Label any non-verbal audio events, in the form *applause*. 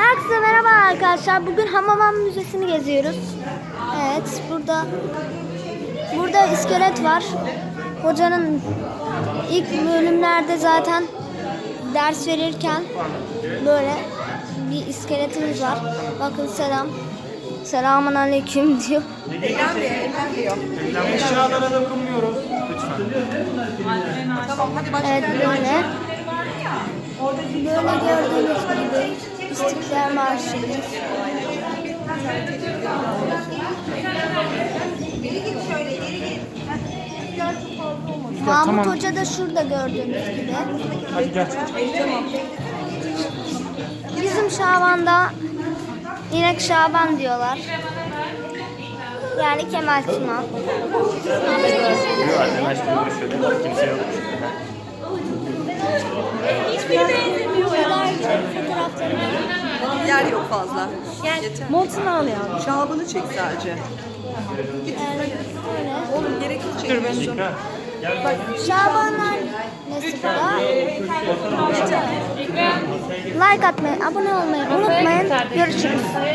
Herkese merhaba arkadaşlar. Bugün Hamamam Müzesi'ni geziyoruz. Evet, burada burada iskelet var. Hocanın ilk bölümlerde zaten ders verirken böyle bir iskeletimiz var. Bakın selam. Selamun aleyküm *laughs* diyor. Eşyalara dokunmuyoruz. Lütfen. Evet böyle. Böyle gördüğünüz İstiklal Marşı'mız. Mahmut tamam. Hoca da şurada gördüğünüz gibi. Hadi gel. Bizim Şaban'da inek Şaban diyorlar. Yani Kemal Sunal. Kimse yok. Yer yok fazla. Yeter. Montunu al ya. Şabını çek sadece. Oğlum gerek yok çekmiyorsun. Şabanlar nesi var? Like atmayı, abone olmayı unutmayın. Görüşürüz.